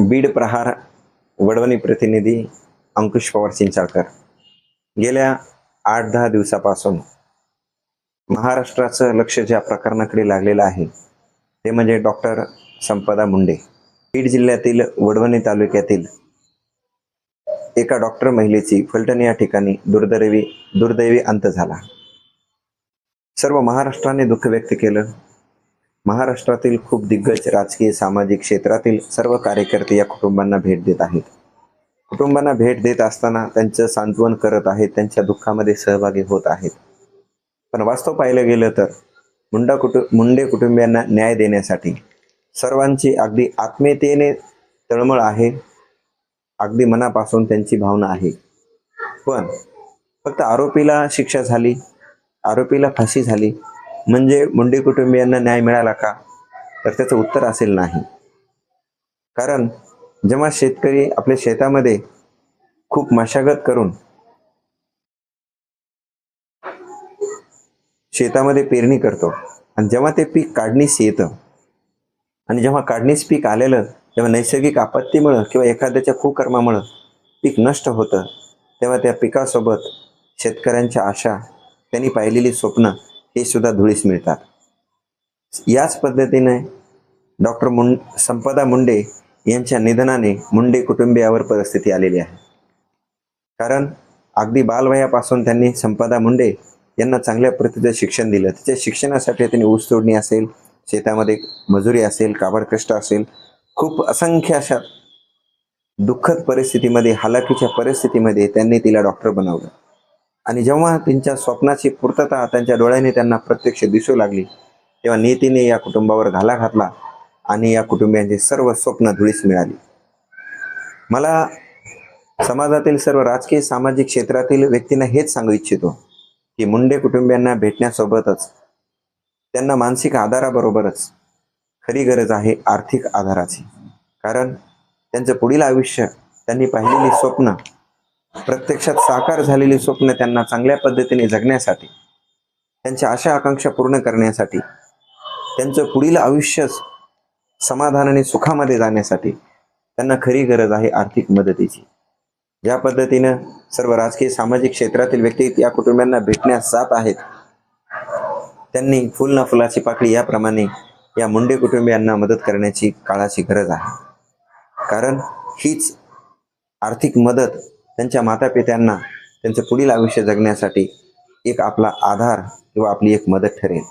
बीड प्रहार वडवणी प्रतिनिधी अंकुश पवार चिंचाळकर. गेल्या आठ दहा दिवसापासून महाराष्ट्राचं लक्ष ज्या प्रकरणाकडे लागलेलं आहे ते म्हणजे डॉक्टर संपदा मुंडे. बीड जिल्ह्यातील वडवणी तालुक्यातील एका डॉक्टर महिलेची फलटण या ठिकाणी दुर्दैवी दुर्दैवी अंत झाला. सर्व महाराष्ट्राने दुःख व्यक्त केलं. महाराष्ट्रातील खूप दिग्गज राजकीय सामाजिक क्षेत्रातील सर्व कार्यकर्ते या कुटुंबांना भेट देत आहेत. कुटुंबांना भेट देत असताना त्यांचं सांत्वन करत आहेत त्यांच्या दुःखामध्ये सहभागी होत आहेत. पण वास्तव पाहिलं गेलं तर मुंडा कुटु मुंडे कुटुंबियांना न्याय देण्यासाठी सर्वांची अगदी आत्मीयतेने तळमळ आहे अगदी मनापासून त्यांची भावना आहे. पण फक्त आरोपीला शिक्षा झाली आरोपीला फाशी झाली म्हणजे मुंडे कुटुंबियांना न्याय मिळाला का? तर त्याचं उत्तर असेल नाही. कारण जेव्हा शेतकरी आपल्या शेतामध्ये खूप मशागत करून शेतामध्ये पेरणी करतो आणि जेव्हा ते पीक काढणीस येतं आणि जेव्हा काढणीस पीक आलेलं तेव्हा नैसर्गिक आपत्तीमुळं किंवा एखाद्याच्या कुकर्मामुळं पीक नष्ट होतं तेव्हा त्या पिकासोबत शेतकऱ्यांच्या आशा त्यांनी पाहिलेली स्वप्न ते सुद्धा धुळीस मिळतात. याच पद्धतीने डॉक्टर मुं संपदा मुंडे यांच्या निधनाने मुंडे कुटुंबियावर परिस्थिती आलेली आहे. कारण अगदी बालवयापासून त्यांनी संपदा मुंडे यांना चांगल्या प्रतीचं शिक्षण दिलं. तिच्या शिक्षणासाठी त्यांनी ऊस तोडणी असेल शेतामध्ये मजुरी असेल काबड कष्ट असेल खूप असंख्य अशा दुःखद परिस्थितीमध्ये हालाकीच्या परिस्थितीमध्ये त्यांनी तिला डॉक्टर बनवलं. आणि जेव्हा त्यांच्या स्वप्नाची पूर्तता त्यांच्या डोळ्याने त्यांना प्रत्यक्ष दिसू लागली तेव्हा नीतीने या कुटुंबावर घाला घातला आणि या कुटुंबियांची सर्व स्वप्न धुळीस मिळाली. मला समाजातील सर्व राजकीय सामाजिक क्षेत्रातील व्यक्तींना हेच सांगू इच्छितो की मुंडे कुटुंबियांना भेटण्यासोबतच त्यांना मानसिक आधाराबरोबरच खरी गरज आहे आर्थिक आधाराची. कारण त्यांचं पुढील आयुष्य त्यांनी पाहिलेली स्वप्न प्रत्यक्षात साकार झालेली स्वप्न त्यांना चांगल्या पद्धतीने जगण्यासाठी त्यांच्या आशा आकांक्षा पूर्ण करण्यासाठी त्यांचं पुढील आयुष्य समाधानाने सुखामध्ये जाण्यासाठी त्यांना खरी गरज आहे आर्थिक मदतीची. ज्या पद्धतीनं सर्व राजकीय सामाजिक क्षेत्रातील व्यक्ती या कुटुंबियांना भेटण्यास जात आहेत त्यांनी फुल ना फुलाची पाकळी याप्रमाणे या मुंडे कुटुंबियांना मदत करण्याची काळाची गरज आहे. कारण हीच आर्थिक मदत त्यांच्या मातापित्यांना त्यांचं पुढील आयुष्य जगण्यासाठी एक आपला आधार किंवा आपली एक मदत ठरेल.